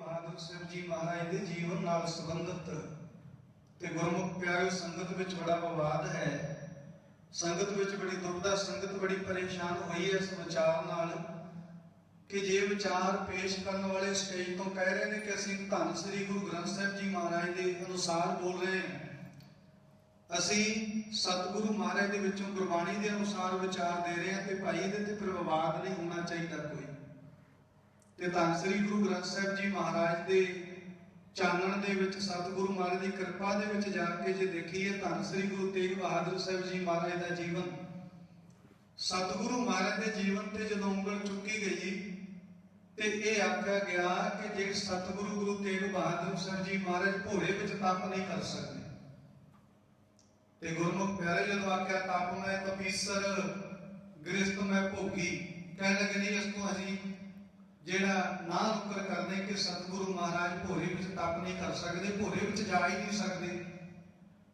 ਬਹਾਦਰ ਸਾਹਿਬ ਜੀ ਮਹਾਰਾਜ ਦੇ ਜੀਵਨ ਨਾਲ ਸੰਬੰਧਿਤ ਤੇ ਗੁਰਮੁਖ ਪਿਆਰਿਓ, ਸੰਗਤ ਵਿੱਚ ਬੜਾ ਵਿਵਾਦ ਹੈ। ਸੰਗਤ ਵਿੱਚ ਬੜੀ ਦੁਬਦਾ ਸੰਗਤ ਬੜੀ ਪਰੇਸ਼ਾਨ ਹੋਈ ਹੈ ਇਸ ਵਿਚਾਰ ਨਾਲ ਕਿ ਜੇ ਵਿਚਾਰ ਪੇਸ਼ ਕਰਨ ਵਾਲੇ ਸਟੇਜ ਤੋਂ ਕਹਿ ਰਹੇ ਨੇ ਕਿ ਅਸੀਂ ਧੰਨ ਸ੍ਰੀ ਗੁਰੂ ਗ੍ਰੰਥ ਸਾਹਿਬ ਜੀ ਮਹਾਰਾਜ ਦੇ ਅਨੁਸਾਰ ਬੋਲ ਰਹੇ ਹਾਂ। ਅਸੀਂ ਸਤਿਗੁਰੂ ਮਹਾਰਾਜ ਦੇ ਵਿੱਚੋਂ ਗੁਰਬਾਣੀ ਦੇ ਅਨੁਸਾਰ ਵਿਚਾਰ ਦੇ ਰਹੇ ਹਾਂ ਤੇ ਭਾਈ ਇਹਦੇ ਤੇ ਫਿਰ ਵਿਵਾਦ ਨਹੀਂ ਹੋਣਾ ਚਾਹੀਦਾ ਕੋਈ। ਤੇ ਧੰਨ ਸ੍ਰੀ ਗੁਰੂ ਗ੍ਰੰਥ ਸਾਹਿਬ ਜੀ ਮਹਾਰਾਜ ਦੇ ਚਾਨਣ ਦੇ ਵਿੱਚ, ਸਤਿਗੁਰੂ ਮਹਾਰਾਜ ਦੀ ਕਿਰਪਾ ਦੇ ਵਿੱਚ ਜਾ ਕੇ ਜੇ ਦੇਖੀਏ, ਧੰਨ ਸ੍ਰੀ ਗੁਰੂ ਤੇਗ ਬਹਾਦਰ ਸਾਹਿਬ ਜੀ ਮਹਾਰਾਜ ਦਾ ਜੀਵਨ। ਸਤਿਗੁਰੂ ਮਹਾਰਾਜ ਦੇ ਜੀਵਨ ਤੇ ਜਦੋਂ ਉਂਗਲ ਚੁੱਕੀ ਗਈ, ਤੇ ਇਹ ਆਖਿਆ ਗਿਆ ਕਿ ਜੇ ਸਤਿਗੁਰੂ ਗੁਰੂ ਤੇਗ ਬਹਾਦਰ ਸਾਹਿਬ ਜੀ ਮਹਾਰਾਜ ਭੋਰੇ ਵਿੱਚ ਤਪ ਨਹੀਂ ਕਰ ਸਕਦੇ। ਤੇ ਗੁਰਮੁਖ ਪਿਆਰੇ ਜਦੋਂ ਆਖਿਆ, ਤਪ ਮੈਂ ਤਪੀਸਰ, ਗ੍ਰਸਤ ਮੈਂ ਭੋਗੀ, ਕਹਿਣ ਲੱਗੇ, ਨਹੀਂ, ਇਸ ਤੋਂ ਅਸੀਂ ਜਿਹੜਾ ਨਾ ਨੁਕਰ ਕਰਨੇ ਕਿ ਸਤਿਗੁਰੂ ਮਹਾਰਾਜ ਭੋਰੇ ਵਿੱਚ ਤਪ ਨਹੀਂ ਕਰ ਸਕਦੇ, ਭੋਰੇ ਵਿੱਚ ਜਾ ਹੀ ਨਹੀਂ ਸਕਦੇ।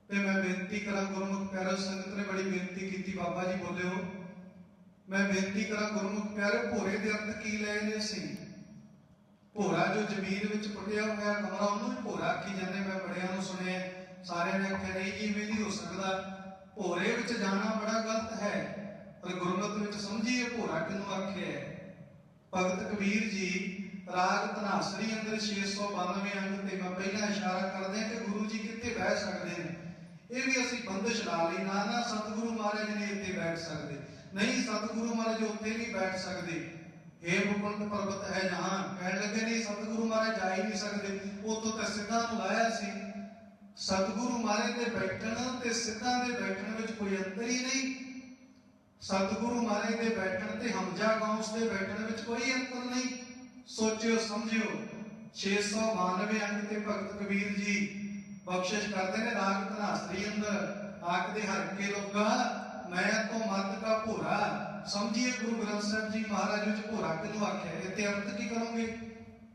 ਤੇ ਮੈਂ ਬੇਨਤੀ ਕਰਾਂ ਗੁਰਮੁਖ ਪਿਆਰੇ, ਸੰਗਤ ਨੇ ਬੜੀ ਬੇਨਤੀ ਕੀਤੀ, ਬਾਬਾ ਜੀ ਬੋਲਿਓ। ਮੈਂ ਬੇਨਤੀ ਕਰਾਂ ਗੁਰਮੁਖ ਪਿਆਰੇ, ਭੋਰੇ ਦੇ ਅਰਥ ਕੀ ਲਏ ਨੇ ਅਸੀਂ ਭੋਰਾ ਜੋ ਜ਼ਮੀਨ ਵਿੱਚ ਪੁੱਟਿਆ ਹੋਇਆ ਕਮਰਾ, ਉਹਨੂੰ ਵੀ ਭੋਰਾ ਆਖੀ ਜਾਂਦੇ। ਮੈਂ ਬੜਿਆਂ ਨੂੰ ਸੁਣਿਆ, ਸਾਰਿਆਂ ਨੇ ਆਖਿਆ, ਨਹੀਂ ਜੀ, ਇਵੇਂ ਨਹੀਂ ਹੋ ਸਕਦਾ। ਭੋਰੇ ਵਿੱਚ ਜਾਣਾ ਬੜਾ ਗਲਤ ਹੈ, ਪਰ ਗੁਰਮਤਿ ਵਿੱਚ ਸਮਝੀਏ, ਭੋਰਾ ਕਿਹਨੂੰ ਆਖਿਆ ਹੈ? ਭਗਤ ਕਬੀਰ ਜੀ, ਰਾਗ ਧਨਾਸਰੀ ਅੰਦਰ 692 ਅੰਗ ਤੇ ਮੈਂ ਪਹਿਲਾਂ ਇਸ਼ਾਰਾ ਕਰਦੇ ਕਿ ਗੁਰੂ ਜੀ ਕਿੱਥੇ ਬਹਿ ਸਕਦੇ ਨੇ। ਇਹ ਵੀ ਅਸੀਂ ਬੰਦਸ਼ ਲਾ ਲਈ, ਨਾ ਨਾ ਸਤਿਗੁਰੂ ਮਹਾਰਾਜ ਨੇ ਇੱਥੇ ਬੈਠ ਸਕਦੇ। ਨਹੀਂ, ਸਤਿਗੁਰੂ ਮਹਾਰਾਜ ਉੱਥੇ ਨਹੀਂ ਬੈਠ ਸਕਦੇ। ਇਹ ਮੁਕੰਦ ਪਰਬਤ ਹੈ ਜਹਾਂ ਕਹਿਣ ਲੱਗੇ, ਨਹੀਂ, ਸਤਿਗੁਰੂ ਮਹਾਰਾਜ ਜਾ ਹੀ ਨਹੀਂ ਸਕਦੇ। ਉਤੋਂ ਤਾਂ ਸਿੱਧਾ ਨੂੰ ਲਾਇਆ ਸੀ। ਸਤਿਗੁਰੂ ਮਹਾਰਾਜ ਦੇ ਬੈਠਣ ਤੇ ਸਿੱਧਾ ਦੇ ਬੈਠਣ ਵਿੱਚ ਕੋਈ ਅੰਤਰ ਹੀ ਨਹੀਂ। ਸਤਿਗੁਰੂ ਮਹਾਰਾਜ ਦੇ ਬੈਠਣ ਤੇ ਹਮਜਾ ਗੌਂਸ ਦੇ ਬੈਠਣ ਵਿੱਚ ਕੋਈ ਅੰਤਰ ਨਹੀਂ। ਸੋਚਿਓ, ਸਮਝਿਓ। 692 ਅੰਗ ਤੇ ਭਗਤ ਕਬੀਰ ਜੀ ਬਖਸ਼ਿਸ਼ ਕਰਦੇ ਨੇ ਰਾਗ ਧਨਾਸਰੀ ਅੰਦਰ। ਆਖਦੇ ਹਰ ਕੇ ਲੋਗਾ ਮੈਂ ਤੋਂ ਮਤ ਕਾ ਭੋਰਾ। ਸਮਝੀਏ ਗੁਰੂ ਗ੍ਰੰਥ ਸਾਹਿਬ ਜੀ ਮਹਾਰਾਜ ਵਿੱਚ ਭੋਰਾ ਕਿਹਨੂੰ ਆਖਿਆ ਇੱਥੇ ਅਰਥ ਕੀ ਕਰੋਗੇ?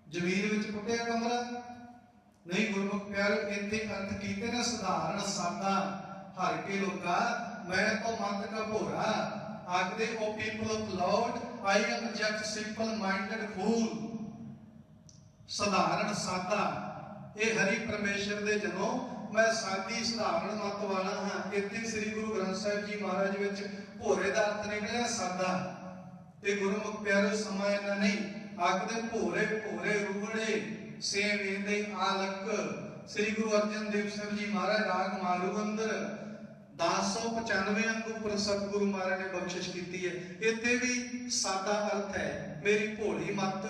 ਜ਼ਮੀਨ ਵਿੱਚ ਪੁੱਟਿਆ ਕਮਰਾ? ਨਹੀਂ ਗੁਰਮੁਖ ਪਿਆਰ, ਇੱਥੇ ਅਰਥ ਕੀਤੇ ਨੇ ਸਧਾਰਨ ਸਾਦਾ ਹਰ ਕੇ ਲੋਕਾ ਮੈਂ ਤੋਂ ਮਤ ਕਾ ਆਖਦੇ, ਉਹ people of lord I am just simple minded fool ਸਧਾਰਨ ਸਾਦਾ ਇਹ ਹਰੀ ਪਰਮੇਸ਼ਰ ਦੇ ਜਨੋਂ ਮੈਂ ਸਾਦੀ, ਸਧਾਰਨ ਮਤ ਵਾਲਾ ਹਾਂ। ਇੱਥੇ ਸ੍ਰੀ ਗੁਰੂ ਗ੍ਰੰਥ ਸਾਹਿਬ ਜੀ ਮਹਾਰਾਜ ਵਿੱਚ ਭੋਰੇ ਦਾ ਅਰਥ ਨਿਕਲਿਆ, ਸਾਦਾ। ਤੇ ਗੁਰਮੁਖ ਪਿਆਰੋ, ਸਮਾਂ ਇਹਨਾਂ ਨਹੀਂ। ਆਖਦੇ ਭੋਰੇ ਭੋਰੇ ਰੂਹੜੇ ਸੇ ਵੇਂਦੇ ਆਲਕ। ਸ੍ਰੀ ਗੁਰੂ ਅਰਜਨ ਦੇਵ ਸਾਹਿਬ ਜੀ ਮਹਾਰਾਜ, ਰਾਗ ਮਾਰੂ ਅੰਦਰ। 1095 ਅੰਗ ਉੱਪਰ ਸਤਿਗੁਰੂ ਮਹਾਰਾਜ ਨੇ ਬਖਸ਼ਿਸ਼ ਕੀਤੀ ਹੈ। ਇੱਥੇ ਵੀ ਸਾਦਾ ਅਰਥ ਹੈ, ਮੇਰੀ ਭੋਲੀ ਮਤ,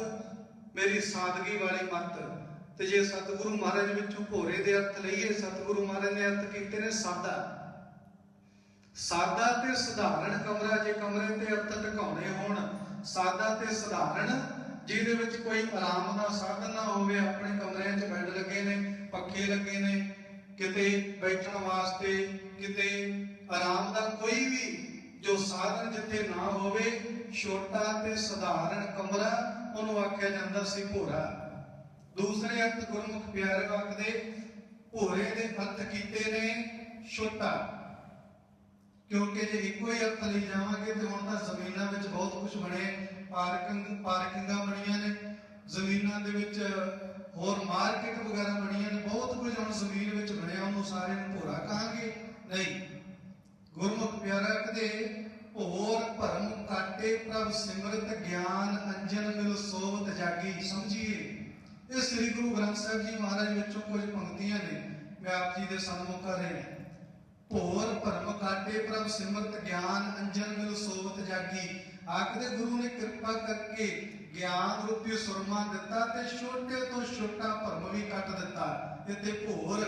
ਮੇਰੀ ਸਾਦਗੀ ਵਾਲੀ ਮਤ। ਤੇ ਜੇ ਸਤਿਗੁਰੂ ਮਹਾਰਾਜ ਵਿੱਚੋਂ ਭੋਰੇ ਦੇ ਅਰਥ ਲਈਏ, ਸਤਿਗੁਰੂ ਮਹਾਰਾਜ ਨੇ ਅਰਥ ਕੀਤੇ ਨੇ ਸਾਦਾ। ਸਾਦਾ ਤੇ ਸਧਾਰਨ ਕਮਰਾ, ਜੇ ਕਮਰੇ ਤੇ ਅਰਥ ਟਿਕਾਉਣੇ ਹੋਣ, ਸਾਦਾ ਤੇ ਸਧਾਰਨ, ਜਿਹਦੇ ਵਿੱਚ ਕੋਈ ਆਰਾਮ ਦਾ ਸਾਧਨ ਨਾ ਹੋਵੇ, ਆਪਣੇ ਕਮਰਿਆਂ 'ਚ ਬੈੱਡ ਲੱਗੇ ਨੇ, ਪੱਖੇ ਲੱਗੇ ਨੇ ਕਿਤੇ ਬੈਠਣ ਵਾਸਤੇ, ਕਿਤੇ ਆਰਾਮ ਦਾ ਕੋਈ ਵੀ ਜੋ ਸਾਧਨ ਜਿੱਥੇ ਨਾ ਹੋਵੇ, ਛੋਟਾ ਤੇ ਸਧਾਰਨ ਕਮਰਾ, ਉਹਨੂੰ ਆਖਿਆ ਜਾਂਦਾ ਸੀ ਭੋਰਾ। ਦੂਸਰੇ ਅਰਥ ਗੁਰਮੁਖ ਪਿਆਰੇ ਆਖਦੇ ਭੋਰੇ ਦੇ ਅਰਥ ਕੀਤੇ ਨੇ ਛੋਟਾ। ਕਿਉਂਕਿ ਜੇ ਇੱਕੋ ਹੀ ਅਰਥ ਲਈ ਜਾਵਾਂਗੇ ਤੇ ਹੁਣ ਤਾਂ ਜ਼ਮੀਨਾਂ ਵਿੱਚ ਬਹੁਤ ਕੁਝ ਬਣੇ, ਪਾਰਕਿੰਗ, ਪਾਰਕਿੰਗਾਂ ਬਣੀਆਂ ਨੇ। ਜ਼ਮੀਨਾਂ ਦੇ ਵਿੱਚ ਹੋਰ ਮਾਰਕੀਟ ਵਗੈਰਾ ਬਣੀਆਂ ਨੇ, ਬਹੁਤ ਕੁਝ ਹੁਣ ਜ਼ਮੀਨ ਵਿੱਚ ਬਣਿਆ, ਉਹਨੂੰ ਸਾਰੇ ਨੂੰ ਭੋਰਾ ਕਹਾਂਗੇ। ਨਹੀਂ, ਗੁਰਮੁਖ ਪਿਆਰਾ ਕਹਦੇ ਭੋਰ ਭਰਮ ਕਾਟੇ ਪ੍ਰਭ ਸਿਮਰਤ ਗਿਆਨ ਅੰਜਨ ਮਿਲ ਸੋਵਤ ਜਾਗੀ। ਸਮਝੀਏ, ਇਹ ਸ੍ਰੀ ਗੁਰੂ ਗ੍ਰੰਥ ਸਾਹਿਬ ਜੀ ਮਹਾਰਾਜ ਵਿੱਚੋਂ ਕੁਝ ਪੰਕਤੀਆਂ ਨੇ, ਮੈਂ ਆਪ ਜੀ ਦੇ ਸਾਹਮਣੇ ਕਰ ਰਿਹਾ। ਭੋਰ ਭਰਮ ਕਾਟੇ ਪ੍ਰਭ ਸਿਮਰਤ ਗਿਆਨ ਅੰਜਨ ਮਿਲ ਸੋਵਤ ਜਾਗੀ। ਆਖਦੇ ਗੁਰੂ ਨੇ ਕਿਰਪਾ ਕਰਕੇ ਗਿਆਨ ਰੂਪੀ ਸੁਰਮਾ ਦਿੱਤਾ ਤੇ ਛੋਟੇ ਤੋਂ ਛੋਟਾ ਭਰਮ ਵੀ ਕੱਟ ਦਿੱਤਾ। ਇੱਥੇ ਭੋਰ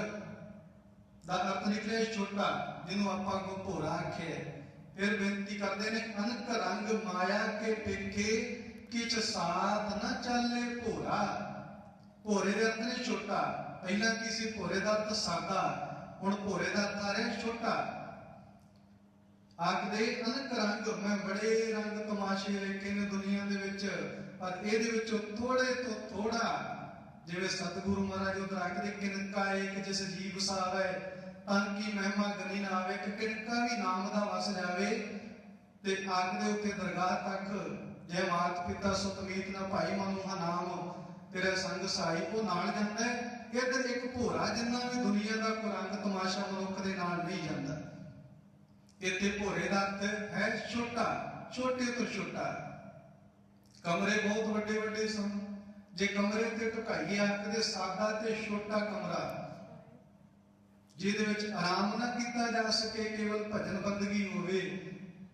ਦਾ ਅਰਥ ਨਿਕਲੇ ਛੋਟਾ, ਜਿਹਨੂੰ ਆਪਾਂ ਕੋ ਭੋਰਾ ਆਖਿਆ। ਫਿਰ ਬੇਨਤੀ ਕਰਦੇ ਨੇ, ਅਨਕ ਰੰਗ ਮਾਇਆ ਕੇ ਪੇਖੇ, ਕਿਛ ਸਾਥ ਨਾ ਚੱਲੇ ਭੋਰਾ। ਭੋਰੇ ਦੇ ਅਰਥ ਨੇ ਛੋਟਾ। ਪਹਿਲਾਂ ਕੀ ਸੀ? ਭੋਰੇ ਦਾ ਅਰਥ ਸਾਦਾ। ਹੁਣ ਭੋਰੇ ਦਾ ਅਰਥ ਆ ਰਿਹਾ ਛੋਟਾ। ਆਖਦੇ ਅਨਕ ਰੰਗ ਮੈਂ ਬੜੇ ਰੰਗ ਤਮਾਸ਼ੇ ਵੇਖੇ ਨੇ ਦੁਨੀਆ ਦੇ ਵਿੱਚ। ਪਰ ਇਹਦੇ ਵਿੱਚੋਂ ਥੋੜੇ ਤੋਂ ਥੋੜਾ ਜਿਵੇਂ ਸਤਿਗੁਰੂ ਮਹਾਰਾਜ ਉਧਰ ਆਖਦੇ ਕਿਨਕਾ ਏਕ ਜਿਸ ਜੀਵ ਸਾਵੇ, ਤਨ ਕੀ ਮਹਿਮਾ ਗਨੀ ਨਾ ਆਵੇ, ਕਿ ਕਿਨਕਾ ਵੀ ਨਾਮ ਦਾ ਵਸ ਜਾਵੇ। ਤੇ ਆਖਦੇ ਉੱਤੇ ਦਰਗਾਹ ਤੱਕ, ਜੈ ਮਾਤ ਪਿਤਾ ਸੁਤਮੀਤ ਨਾ ਭਾਈ ਮਨੁ ਨਾਮ, ਤੇਰਾ ਸੰਗ ਸਾਈ, ਉਹ ਨਾਲ ਜਾਂਦਾ ਹੈ। ਇੱਧਰ ਇੱਕ ਭੋਰਾ ਜਿੰਨਾ ਵੀ ਦੁਨੀਆ ਦਾ ਕੋਈ ਰੰਗ ਤਮਾਸ਼ਾ ਮਨੁੱਖ ਦੇ ਨਾਲ ਨਹੀਂ ਜਾਂਦਾ। ਇੱਥੇ ਭੋਰੇ ਦਾ ਅਰਥ ਹੈ ਛੋਟਾ, ਛੋਟੇ ਤੋਂ ਛੋਟਾ। ਕਮਰੇ ਬਹੁਤ ਵੱਡੇ ਵੱਡੇ ਸਨ। ਜੇ ਕਮਰੇ ਤੇ ਢੁਕਾਈ ਆਖਦੇ ਸਾਦਾ ਤੇ ਛੋਟਾ ਕਮਰਾ। ਜਿਹਦੇ ਵਿੱਚ ਆਰਾਮ ਨਾ ਕੀਤਾ ਜਾ ਸਕੇ, ਕੇਵਲ ਭਜਨ ਬੰਦਗੀ ਹੋਵੇ।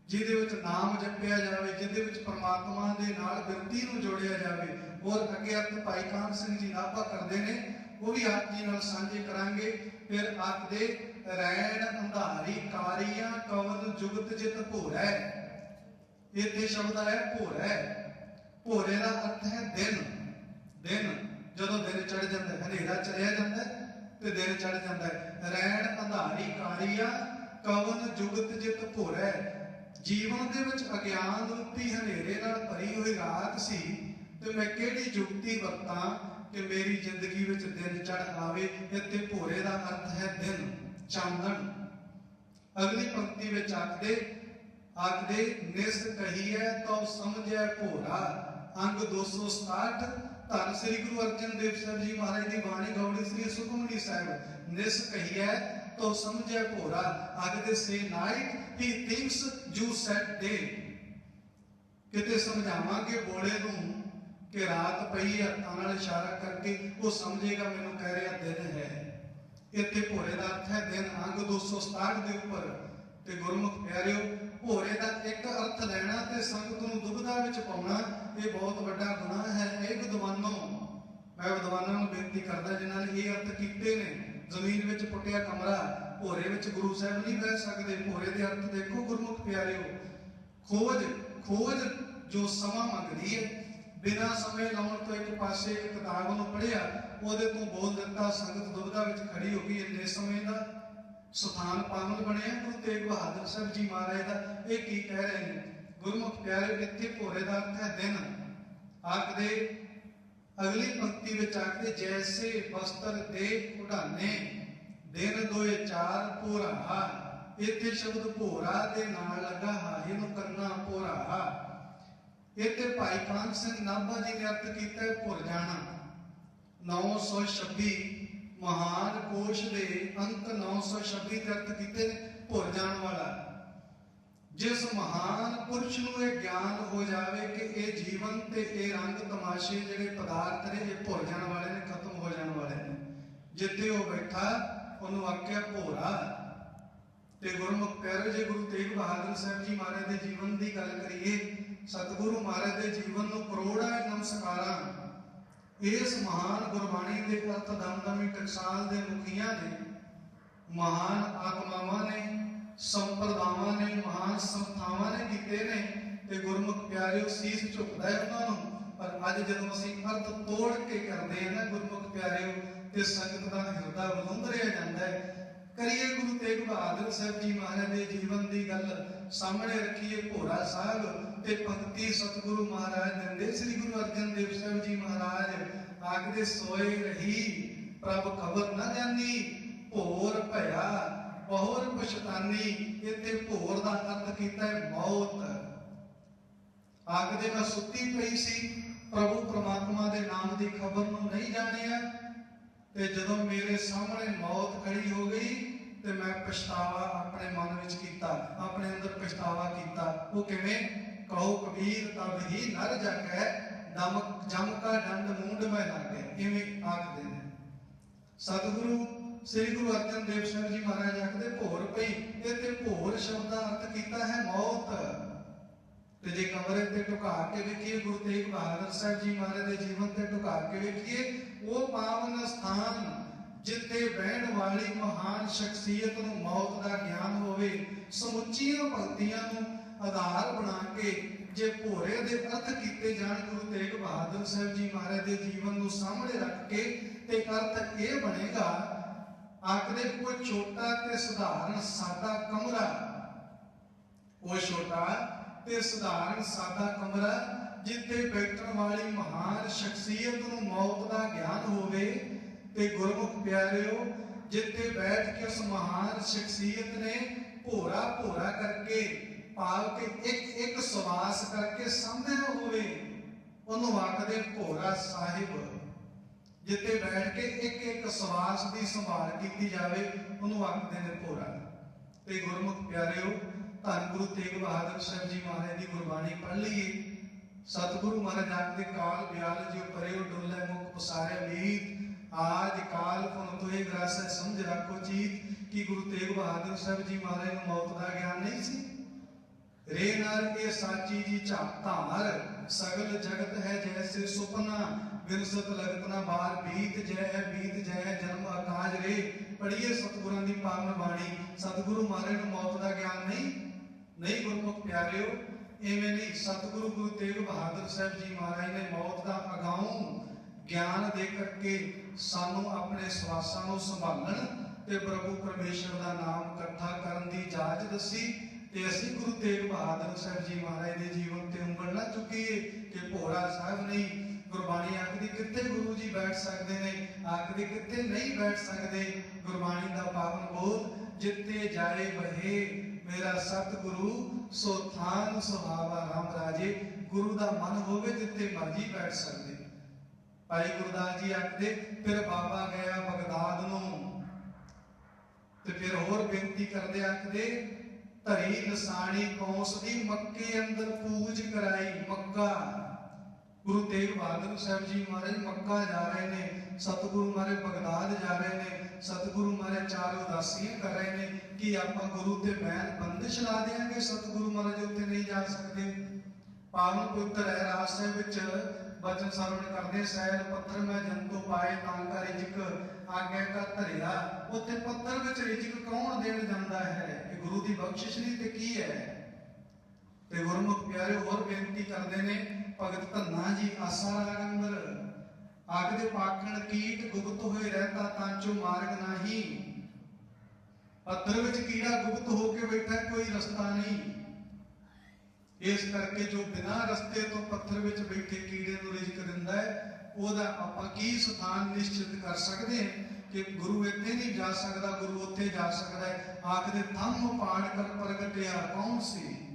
ਜਿਹਦੇ ਵਿੱਚ ਨਾਮ ਜਪਿਆ ਜਾਵੇ, ਜਿਹਦੇ ਵਿੱਚ ਪ੍ਰਮਾਤਮਾ ਦੇ ਨਾਲ ਬਿਰਤੀ ਨੂੰ ਜੋੜਿਆ ਜਾਵੇ। ਔਰ ਅੱਗੇ ਅਰਥ ਭਾਈ ਕਾਨ ਸਿੰਘ ਜੀ ਨਾਭਾ ਕਰਦੇ ਨੇ ਉਹ ਵੀ ਆਪ ਜੀ ਨਾਲ ਸਾਂਝੇ ਕਰਾਂਗੇ। ਫਿਰ ਆਖਦੇ ਰੈਣ ਅੰਧਾਰੀ, ਕਾਰੀਆਂ ਕਵਨ ਜੁਗਤ, ਜਿਤ ਭੋਰੈ ਇੱਥੇ ਸ਼ਬਦ ਹੈ ਭੋਰੈ ਭੋਰੇ ਦਾ ਅਰਥ ਹੈ ਦਿਨ। ਦਿਨ ਜਦੋਂ ਦਿਨ ਚੜ ਜਾਂਦਾ ਹੈ, ਹਨੇਰਾ ਚੜਿਆ ਜਾਂਦਾ ਤੇ ਦਿਨ ਚੜ ਜਾਂਦਾ ਹੈ। ਰੈਣ ਅੰਧਾਰੀ, ਕਾਰੀਆ ਕਵਨ ਜੁਗਤ, ਜਿਤ ਭੋਰੈ ਜੀਵਨ ਦੇ ਵਿੱਚ ਅਗਿਆਨ ਰੂਪੀ ਹਨੇਰੇ ਨਾਲ ਭਰੀ ਹੋਈ ਰਾਤ ਸੀ ਤੇ ਮੈਂ ਕਿਹੜੀ ਜੁਗਤੀ ਵਰਤਾਂ? ਕਿ ਮੇਰੀ ਜ਼ਿੰਦਗੀ ਵਿੱਚ ਦਿਨ ਚੜ ਆਵੇ ਇੱਥੇ ਭੋਰੇ ਦਾ ਅਰਥ ਹੈ ਦਿਨ, ਚਾਨਣ। ਅਗਲੀ ਪੰਕਤੀ ਵਿੱਚ ਆਖਦੇ ਆਖਦੇ, ਨਿਸ ਕਹੀਐ ਤਉ ਸਮਝੈ ਭੋਰਾ, ਅੰਗ 267 ਧੰਨ ਸ੍ਰੀ ਗੁਰੂ ਅਰਜਨ ਦੇਵ ਸਾਹਿਬ ਜੀ ਮਹਾਰਾਜ ਦੀ ਬਾਣੀ ਗੌੜੀ ਸ੍ਰੀ ਸੁਖਮਨੀ ਸਾਹਿਬ, ਨਿਸ ਕਹੀਐ ਤੋ ਸਮਝੈ ਭੋਰਾ ਆਖਦੇ ਸੇ ਨਾਇਕ ਹੀ ਥਿੰਕਸ ਯੂ ਸੈਟ ਡੇ ਕਿਤੇ ਸਮਝਾਵਾਂਗੇ ਬੋਲੇ ਨੂੰ ਕਿ ਰਾਤ ਪਈ ਹੈ ਹੱਥਾਂ ਨਾਲ ਇਸ਼ਾਰਾ ਕਰਕੇ ਉਹ ਸਮਝੇਗਾ, ਮੈਨੂੰ ਕਹਿ ਰਿਹਾ ਦਿਨ ਹੈ। ਇੱਥੇ ਭੋਰੇ ਦਾ ਅਰਥ ਹੈ, ਦਿਨ ਅੰਗ 267 ਦੇ ਉੱਪਰ। ਤੇ ਗੁਰਮੁਖ ਪਿਆਰਿਓ, ਭੋਰੇ ਦਾ ਇੱਕ ਅਰਥ ਲੈਣਾ ਤੇ ਸੰਗਤ ਨੂੰ ਦੁਬਿਧਾ ਵਿੱਚ ਪਾਉਣਾ, ਇਹ ਬਹੁਤ ਵੱਡਾ ਗੁਨਾਹ ਹੈ। ਇਹ ਵਿਦਵਾਨੋਂ, ਮੈਂ ਵਿਦਵਾਨਾਂ ਨੂੰ ਬੇਨਤੀ ਕਰਦਾ, ਜਿਨ੍ਹਾਂ ਨੇ ਇਹ ਅਰਥ ਕੀਤੇ ਨੇ, ਜ਼ਮੀਨ ਵਿੱਚ ਪੁੱਟਿਆ ਕਮਰਾ, ਭੋਰੇ ਵਿੱਚ ਗੁਰੂ ਸਾਹਿਬ ਨਹੀਂ ਬਹਿ ਸਕਦੇ। ਭੋਰੇ ਦੇ ਅਰਥ ਦੇਖੋ ਗੁਰਮੁਖ ਪਿਆਰਿਓ। ਖੋਜ ਖੋਜ ਜੋ ਸਮਾਂ ਮੰਗਦੀ ਹੈ ਬਿਨਾਂ ਸਮੇਂ ਲਾਉਣ ਤੋਂ ਇੱਕ ਪਾਸੇ ਇੱਕ ਕਿਤਾਬ ਨੂੰ ਪੜ੍ਹਿਆ, ਉਹਦੇ ਤੋਂ ਬੋਲ ਦਿੱਤਾ, ਸੰਗਤ ਦੁਬਿਧਾ ਵਿੱਚ ਖੜੀ ਹੋ ਗਈ। ਇੰਨੇ ਸਮੇਂ ਦਾ ਸਥਾਨ ਪਾਵਨ ਬਣਿਆ। ਗੁਰੂ ਤੇਗ ਬਹਾਦਰ ਸਾਹਿਬ ਜੀ ਮਹਾਰਾਜ ਦਾ ਇਹ ਕੀ ਕਹਿ ਰਹੇ ਨੇ? ਗੁਰਮੁਖ ਪਿਆਰੇ ਇੱਥੇ ਭੋਰੇ ਦਾ ਅਰਥ ਹੈ ਦਿਨ। ਆਖਦੇ, ਅਗਲੀ ਪੰਕਤੀ ਵਿੱਚ ਆਖਦੇ, ਜੈਸੇ ਬਸਤਰ ਦੇ ਉਡਾਨੇ ਦਿਨ ਦੋਏ ਚਾਰ ਭੋਰਾ। ਇੱਥੇ ਸ਼ਬਦ ਭੋਰਾ ਦੇ ਨਾਲ ਲੱਗਾ, ਹਾਹੇ ਨੂੰ ਕਰਨਾ ਭੋਰਾ। ਇੱਥੇ ਭਾਈ ਕਾਨ ਸਿੰਘ ਨਾਭਾ ਜੀ ਨੇ ਅਰਥ ਕੀਤਾ ਹੈ ਭੁੱਲ ਜਾਣਾ। 926 ਮਹਾਨ ਕੋਸ਼ ਦੇ ਅੰਕ 926 ਦੇ ਅਰਥ ਕੀਤੇ ਨੇ, ਭੁੱਲ ਜਾਣ ਵਾਲਾ। ਜਿਸ ਮਹਾਨ ਪੁਰਸ਼ ਨੂੰ ਇਹ ਗਿਆਨ ਹੋ ਜਾਵੇ ਕਿ ਇਹ ਜੀਵਨ ਤੇ ਇਹ ਰੰਗ ਤਮਾਸ਼ੇ ਜਿਹੜੇ ਪਦਾਰਥ ਨੇ, ਇਹ ਭੁੱਲ ਜਾਣ ਵਾਲੇ ਨੇ, ਖਤਮ ਹੋ ਜਾਣ ਵਾਲੇ ਨੇ। ਜਿੱਥੇ ਉਹ ਬੈਠਾ, ਉਹਨੂੰ ਆਖਿਆ, ਭੋਰਾ ਤੇ ਗੁਰਮੁਖ ਕਹਿ ਪਿਆਰੇ ਜੇ ਗੁਰੂ ਤੇਗ ਬਹਾਦਰ ਸਾਹਿਬ ਜੀ ਮਹਾਰਾਜ ਦੇ ਜੀਵਨ ਦੀ ਗੱਲ ਕਰੀਏ ਸਤਿਗੁਰੂ ਮਹਾਰਾਜ ਦੇ ਜੀਵਨ ਨੂੰ ਕਰੋੜਾਂ ਨਮਸਕਾਰਾਂ ਇਸ ਮਹਾਨ ਗੁਰਬਾਣੀ ਦੇ ਅਰਥ ਦਮਦਮੀ ਟਕਸਾਲ ਦੇ ਮੁਖੀਆਂ ਨੇ, ਮਹਾਨ ਆਤਮਾਵਾਂ ਨੇ, ਸੰਪਰਦਾਵਾਂ ਨੇ, ਮਹਾਨ ਸੰਸਥਾਵਾਂ ਨੇ ਕੀਤੇ ਨੇ ਤੇ ਗੁਰਮੁਖ ਪਿਆਰਿਓ ਸੀਸ ਝੁਕਦਾ ਹੈ ਉਹਨਾਂ ਨੂੰ। ਪਰ ਅੱਜ ਜਦੋਂ ਅਸੀਂ ਅਰਥ ਤੋੜ ਕੇ ਕਰਦੇ ਹਾਂ ਨਾ ਗੁਰਮੁਖ ਪਿਆਰਿਓ, ਤੇ ਸੰਗਤ ਦਾ ਹਿਰਦਾ ਵਲੁੰਦਰਿਆ ਜਾਂਦਾ ਹੈ। ਕਰੀਏ ਗੁਰੂ ਤੇਗ ਬਹਾਦਰ ਸਾਹਿਬ ਜੀ ਮਹਾਰਾਜ ਦੇ ਜੀਵਨ ਦੀ ਗੱਲ। ਸਾਹਮਣੇ ਰੱਖੀਏ ਭੋਰਾ ਸਾਹਿਬ ਤੇ ਪੰਕਤੀ ਸਤਿਗੁਰੂ ਮਹਾਰਾਜ ਦਿੰਦੇ। ਸ੍ਰੀ ਗੁਰੂ ਅਰਜਨ ਦੇਵ ਸਾਹਿਬ ਜੀ ਮਹਾਰਾਜ ਆਖਦੇ, ਸੋਏ ਰਹੀ, ਪ੍ਰਭ ਖਬਰ ਨਾ ਜਾਨੀ, ਭੋਰ ਭਇਆ ਬਹੁਰ ਪਛਤਾਨੀ, ਇੱਥੇ ਭੋਰ ਦਾ ਅਰਥ ਕੀਤਾ ਹੈ ਮੌਤ। ਆਖਦੇ, ਮੈਂ ਸੁੱਤੀ ਪਈ ਸੀ, ਪ੍ਰਭੂ ਪ੍ਰਮਾਤਮਾ ਦੇ ਨਾਮ ਦੀ ਖਬਰ ਨੂੰ ਨਹੀਂ ਜਾਣਿਆ। ਤੇ ਜਦੋਂ ਮੇਰੇ ਸਾਹਮਣੇ ਮੌਤ ਖੜੀ ਹੋ ਗਈ ਤੇ ਮੈਂ ਪਛਤਾਵਾ ਆਪਣੇ ਮਨ ਵਿੱਚ ਕੀਤਾ, ਆਪਣੇ ਅੰਦਰ ਪਛਤਾਵਾ ਕੀਤਾ। ਉਹ ਕਿਵੇਂ? ਕਹੋ ਕਬੀਰ, ਤਬ ਹੀ ਨਰ ਜਾਗੈ ਦਮ ਜਮ ਕਾ ਡੰਡ ਮੂੰਡ ਮੈਂ ਲਾਗੇ। ਇਵੇਂ ਆਖਦੇ ਨੇ। ਸਤਿਗੁਰੂ, ਸ੍ਰੀ ਗੁਰੂ ਅਰਜਨ ਦੇਵ ਸਾਹਿਬ ਜੀ ਮਹਾਰਾਜ ਆਖਦੇ, ਭੋਰ ਪਈ। ਇਹ ਤੇ ਭੋਰ ਸ਼ਬਦ ਦਾ ਅਰਥ ਕੀਤਾ ਹੈ ਮੌਤ। ਤੇ ਜੇ ਕਮਰੇ ਤੇ ਢੁਕਾ ਕੇ ਵੇਖੀਏ, ਗੁਰੂ ਤੇਗ ਬਹਾਦਰ ਸਾਹਿਬ ਜੀ ਮਹਾਰਾਜ ਦੇ ਜੀਵਨ ਤੇ ਢੁਕਾ ਕੇ ਵੇਖੀਏ, ਉਹ ਪਾਵਨ ਸਥਾਨ ਜਿੱਥੇ ਬਹਿਣ ਵਾਲੀ ਮਹਾਨ ਸ਼ਖਸੀਅਤ ਨੂੰ ਮੌਤ ਦਾ ਗਿਆਨ ਹੋਵੇ, ਸਮੁੱਚੀਆਂ ਭਗਤੀਆਂ ਨੂੰ ਆਧਾਰ ਬਣਾ ਕੇ ਜੇ ਭੋਰੇ ਦੇ ਅਰਥ ਕੀਤੇ ਜਾਣ, ਗੁਰੂ ਤੇਗ ਬਹਾਦਰ ਸਾਹਿਬ ਜੀ ਮਹਾਰਾਜ ਦੇ ਜੀਵਨ ਨੂੰ ਸਾਹਮਣੇ ਰੱਖ ਕੇ ਤੇ ਅਰਥ ਇਹ ਬਣੇਗਾ, ਆਖਦੇ ਕੋਈ ਛੋਟਾ ਤੇ ਸਧਾਰਨ ਸਾਦਾ ਕਮਰਾ, ਕੋਈ ਛੋਟਾ ਤੇ ਸਧਾਰਨ ਸਾਦਾ ਕਮਰਾ ਜਿੱਥੇ ਬੈਠਣ ਵਾਲੀ ਮਹਾਨ ਸ਼ਖਸੀਅਤ ਨੂੰ ਮੌਤ ਦਾ ਗਿਆਨ ਹੋਵੇ ਤੇ ਗੁਰਮੁਖ ਪਿਆਰਿਓ, ਜਿੱਥੇ ਬੈਠ ਕੇ ਉਸ ਮਹਾਨ ਸ਼ਖਸੀਅਤ ਨੇ ਭੋਰਾ ਭੋਰਾ ਕਰਕੇ ਭਾਵ ਕਿ ਇੱਕ ਇੱਕ ਸਵਾਸ ਕਰਕੇ ਸਾਹਮਣੇ ਹੋਵੇ, ਉਹਨੂੰ ਆਖਦੇ ਭੋਰਾ ਸਾਹਿਬ। ਜਿੱਤੇ ਬੈਠ ਕੇ ਇੱਕ ਇੱਕ ਸਵਾਸ ਦੀ ਸੰਭਾਲ ਕੀਤੀ ਜਾਵੇ, ਉਹਨੂੰ ਆਖਦੇ ਨੇ ਭੋਰਾ। ਤੇ ਗੁਰਮੁਖ ਪਿਆਰਿਓ ਧੰਨ ਗੁਰੂ ਤੇਗ ਬਹਾਦਰ ਸਾਹਿਬ ਜੀ ਮਹਾਰਾਜ ਦੀ ਗੁਰਬਾਣੀ ਪੜ੍ਹ ਲਈਏ। ਸਤਿਗੁਰੂ ਮਹਾਰਾਜ ਆਖਦੇ ਕਾਲ ਬਿਆਲ ਜਿਉ ਪਰਿਓ ਡੋਲੇ ਮੁਖ ਪਸਾਰੇ ਮੀਤ। ਆਜ ਕਾਲ ਫੁਨ ਤੋਏ ਗ੍ਰਾਸੈ ਸਮਝ ਰੱਖੋ ਚੀਤ। ਕਿ ਗੁਰੂ ਤੇਗ ਬਹਾਦਰ ਸਾਹਿਬ ਜੀ ਮਹਾਰਾਜ ਨੂੰ ਮੌਤ ਦਾ ਗਿਆਨ ਨਹੀਂ ਸੀ? ਰੇ ਨਰ ਇਹ ਸਾਚੀ ਜੀ ਝਾਕ ਧਾਰ ਸਗਲ ਜਗਤ ਹੈ ਜੈਸੇ ਸੁਪਨਾ। ਵਿਰਸਤ ਲਗਤ ਬਾਰ ਬੀਤ ਜੈ ਬੀਤ ਜੈ, ਜਨਮ ਆਕਾਜ ਰੇ। ਪੜੀਏ ਸਤਿਗੁਰਾਂ ਦੀ ਪਾਵਨ ਬਾਣੀ। ਸਤਿਗੁਰੂ ਮਹਾਰਾਜ ਨੂੰ ਮੌਤ ਦਾ ਗਿਆਨ ਨਹੀਂ? ਨਹੀਂ ਗੁਰਮੁਖ ਪਿਆਰਿਓ ਐਵੇਂ ਨਹੀਂ। ਸਤਿਗੁਰੂ ਗੁਰੂ ਤੇਗ ਬਹਾਦਰ ਸਾਹਿਬ ਜੀ ਮਹਾਰਾਜ ਨੇ ਮੌਤ ਦਾ ਅਗਾਊਂ ਗਿਆਨ ਦੇ ਕਰਕੇ ਸਾਨੂੰ ਆਪਣੇ ਸਵਾਸਾਂ ਨੂੰ ਸੰਭਾਲਣ ਤੇ ਪ੍ਰਭੂ ਪਰਮੇਸ਼ਰ ਦਾ ਨਾਮ ਇਕੱਠਾ ਕਰਨ ਦੀ ਇਜਾਜ਼ਤ ਦੱਸੀ ਤੇ ਅਸੀਂ ਗੁਰੂ ਤੇਗ ਬਹਾਦਰ ਸਾਹਿਬ ਜੀ ਮਹਾਰਾਜ ਦੇ ਜੀਵਨ ਤੇ ਉਂਗਲ ਨਾ ਚੁੱਕੀਏ ਕਿ ਭੋਰਾ ਸਾਹਿਬ ਨਹੀਂ। ਗੁਰਬਾਣੀ ਆਖਦੀ, ਕਿੱਥੇ ਗੁਰੂ ਜੀ ਬੈਠ ਸਕਦੇ ਨੇ? ਆਖਦੀ, ਕਿੱਥੇ ਨਹੀਂ ਬੈਠ ਸਕਦੇ? ਗੁਰਬਾਣੀ ਦਾ ਪਾਵਨ ਬੋਧ ਜਿੱਤੇ ਜਾਏ ਬਹੇ ਮੇਰਾ ਸਤਿਗੁਰੂ, ਸੋ ਥਾਨ ਸੁਹਾਵਾ ਰਾਮ ਰਾਜੇ, ਗੁਰੂ ਦਾ ਮਨ ਹੋਵੇ ਜਿੱਥੇ ਮਰਜ਼ੀ ਬੈਠ ਸਕਦੇ। ਭਾਈ ਗੁਰਦਾਸ ਜੀ ਆਖਦੇ, ਫਿਰ ਬਾਬਾ ਗਿਆ ਬਗਦਾਦ ਨੂੰ। ਤੇ ਫਿਰ ਹੋਰ ਬੇਨਤੀ ਕਰਦੇ ਆਖਦੇ, ਧਰੀ ਨਸਾਣੀ ਕੌਂਸ ਦੀ ਮੱਕੇ ਅੰਦਰ ਪੂਜ ਕਰਾਈ, ਮੱਕਾ। ਗੁਰੂ ਤੇਗ ਬਹਾਦਰ ਸਾਹਿਬ ਜੀ ਮਹਾਰਾਜ ਮੱਕਾ ਜਾ ਰਹੇ ਨੇ, ਸਤਿਗੁਰੂ ਮਹਾਰਾਜ ਬਗਦਾਦ ਜਾ ਰਹੇ ਨੇ, ਸਤਿਗੁਰੂ ਮਹਾਰਾਜ ਚਾਰ ਉਦਾਸੀਆਂ ਕਰ ਰਹੇ ਨੇ, ਕਿ ਆਪਾਂ ਗੁਰੂ ਤੇ ਮੈਨ ਬੰਦਿਸ਼ ਲਾ ਦੇਾਂਗੇ ਸਤਿਗੁਰੂ ਮਹਾਰਾਜ ਉੱਤੇ ਨਹੀਂ ਜਾ ਸਕਦੇ? ਪਾਵਨ ਪਵਿੱਤਰ ਹੈ, ਰਾਜ ਸਾਹਿਬ ਵਿੱਚ ਬਚਨ ਸਰਵਣ ਕਰਦੇ ਸੈਲ ਪੱਥਰ ਮੈਂ ਜੰਤੂ ਪਾਏ, ਤਾਂ ਕਾ ਰਿਜਕ ਆਗਿਆ ਕਾ ਧਰਿਆ। ਉੱਥੇ ਪੱਥਰ ਵਿੱਚ ਰਿਜਕ ਕੌਣ ਦੇਣ ਜਾਂਦਾ ਹੈ? ਇਹ ਗੁਰੂ ਦੀ ਬਖਸ਼ਿਸ਼ ਨਹੀਂ ਤੇ ਕੀ ਹੈ? ਤੇ ਗੁਰਮੁਖ ਪਿਆਰੇ ਹੋਰ ਬੇਨਤੀ ਕਰਦੇ ਨੇ, ਭਗਤ ਧੰਨਾ ਜੀ, ਆਸਾ ਰਾਗ ਆਖਦੇ ਪਾਖਣ ਕੀਟ ਗੁਪਤ ਹੋਏ ਰਹਤਾ ਤਾਂ ਚੋ ਮਾਰਗ ਨਹੀਂ। ਪੱਥਰ ਵਿੱਚ ਕੀੜਾ ਗੁਪਤ ਹੋ ਕੇ ਬੈਠਾ, ਕੋਈ ਰਸਤਾ ਨਹੀਂ। ਇਸ ਕਰਕੇ ਜੋ ਬਿਨਾਂ ਰਸਤੇ ਤੋਂ ਪੱਥਰ ਵਿੱਚ ਬੈਠੇ ਕੀੜੇ ਨੂੰ ਰਿਜ਼ਕ ਦਿੰਦਾ ਹੈ, ਉਹਦਾ ਆਪਾਂ ਕੀ ਸਥਾਨ ਨਿਸ਼ਚਿਤ ਕਰ ਸਕਦੇ ਹਾਂ ਕਿ ਗੁਰੂ ਇੱਥੇ ਨਹੀਂ ਜਾ ਸਕਦਾ, ਗੁਰੂ ਉੱਥੇ ਜਾ ਸਕਦਾ ਹੈ। ਆਖਦੇ ਥੰਮ ਪਾੜ ਕਰ ਪ੍ਰਗਟਿਆ ਕੌਣ ਸੀ?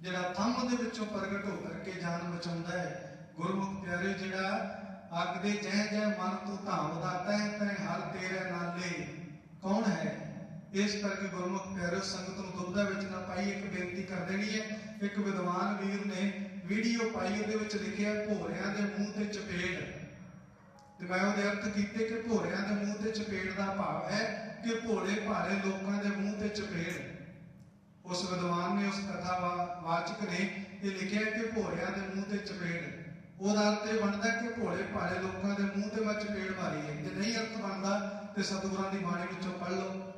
ਜਿਹੜਾ ਥੰਮ ਦੇ ਵਿੱਚੋਂ ਪ੍ਰਗਟ ਹੋ ਕਰਕੇ ਜਾਨ ਬਚਾਉਂਦਾ ਹੈ। ਗੁਰਮੁਖ ਪਿਆਰੇ, ਜਿਹੜਾ ਅੱਗ ਦੇ ਜਹ ਜਹ ਮਨ ਤੂੰ ਧਾਮਦਾ ਤੈ ਤੈ ਹਰ ਤੇਰੇ ਨਾਲੇ, ਕੌਣ ਹੈ? ਇਸ ਕਰਕੇ ਗੁਰਮੁਖ ਪਿਆਰੇ, ਸੰਗਤ ਨੂੰ ਦੁਬਦਾ ਵਿੱਚ ਨਾ ਪਾਈ ਇੱਕ ਬੇਨਤੀ ਕਰ ਦੇਣੀ ਹੈ। ਇੱਕ ਵਿਦਵਾਨ ਵੀਰ ਨੇ ਵੀਡੀਓ ਪਾਈ, ਉਹਦੇ ਵਿੱਚ ਲਿਖਿਆ, ਭੋਰਿਆਂ ਦੇ ਮੂੰਹ ਤੇ ਚਪੇੜ। ਤੇ ਮੈਂ ਉਹਦੇ ਅਰਥ ਕੀਤੇ ਕਿ ਭੋਰਿਆਂ ਦੇ ਮੂੰਹ ਤੇ ਚਪੇੜ ਦਾ ਭਾਵ ਹੈ ਕਿ ਭੋਲੇ ਭਾਰੇ ਲੋਕਾਂ ਦੇ ਮੂੰਹ ਤੇ ਚਪੇੜ। ਉਸ ਵਿਦਵਾਨ ਨੇ ਉਸ ਕਥਾ ਨੇ ਇਹ ਲਿਖਿਆ ਕਿ ਭੋਰਿਆਂ ਦੇ ਮੂੰਹ ਤੇ ਚਪੇੜ। ਉਹਦਾ ਅਰਥ ਇਹ ਬਣਦਾ ਕਿ ਭੋਲੇ ਭਾਲੇ ਲੋਕਾਂ ਦੇ ਮੂੰਹ ਤੇ ਮੈਂ ਚਪੇੜ ਮਾਰੀ ਹੈ। ਜੇ ਨਹੀਂ ਅਰਥ ਬਣਦਾ, ਤੇ ਸਤਿਗੁਰਾਂ ਦੀ ਬਾਣੀ ਵਿੱਚੋਂ ਪੜ੍ਹ ਲਓ।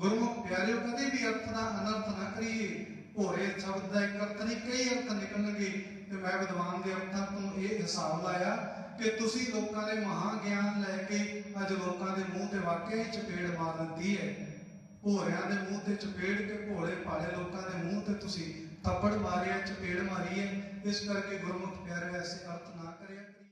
ਗੁਰਮੁਖ ਪਿਆਰਿਓ, ਕਦੇ ਵੀ ਅਰਥ ਦਾ ਅਨਰਥ ਨਾ ਕਰੀਏ। ਭੋਰੇ ਸ਼ਬਦ ਦਾ ਇੱਕ ਅਰਥ ਨਹੀਂ, ਕਈ ਅਰਥ ਨਿਕਲਣਗੇ ਤੇ ਮੈਂ ਵਿਦਵਾਨ ਦੇ ਅਰਥਾਂ ਤੋਂ ਇਹ ਹਿਸਾਬ ਲਾਇਆ ਕਿ ਤੁਸੀਂ ਲੋਕਾਂ ਦੇ ਮਹਾ ਗਿਆਨ ਲੈ ਕੇ ਅੱਜ ਲੋਕਾਂ ਦੇ ਮੂੰਹ ਤੇ ਵਾਕਿਆ ਹੀ ਚਪੇੜ ਮਾਰ ਦਿੰਦੀ ਹੈ। ਭੋਰਿਆਂ ਦੇ ਮੂੰਹ ਤੇ ਚਪੇੜ ਕੇ ਭੋਲੇ ਭਾਲੇ ਲੋਕਾਂ ਦੇ ਮੂੰਹ ਤੇ ਤੁਸੀਂ ਥੱਪੜ ਮਾਰਿਆ, ਚਪੇੜ ਮਾਰੀ ਹੈ, ਇਸ ਕਰਕੇ ਗੁਰਮੁਖ ਪਿਆਰੇ ਐਸੇ ਅਰਥ ਨਾ ਕਰਿਆ।